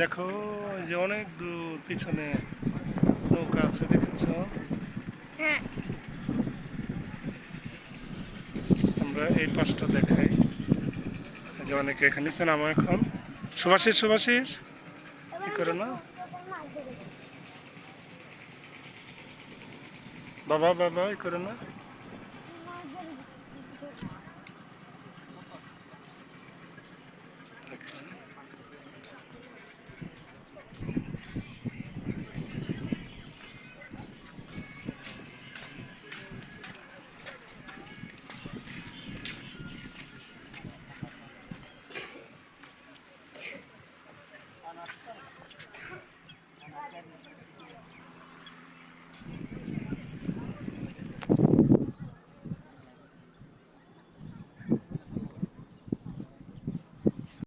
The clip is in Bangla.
দেখো যে অনেক দূর পিছনে নৌকা আছে দেখেছ? হ্যাঁ। আমরা এই পাশটা দেখাই। যে অনেকে এখানে নিচে নামো এখন। সুভাষিস সুভাষিস কি করে না? বাবা বাবা ই করে না। Thank you.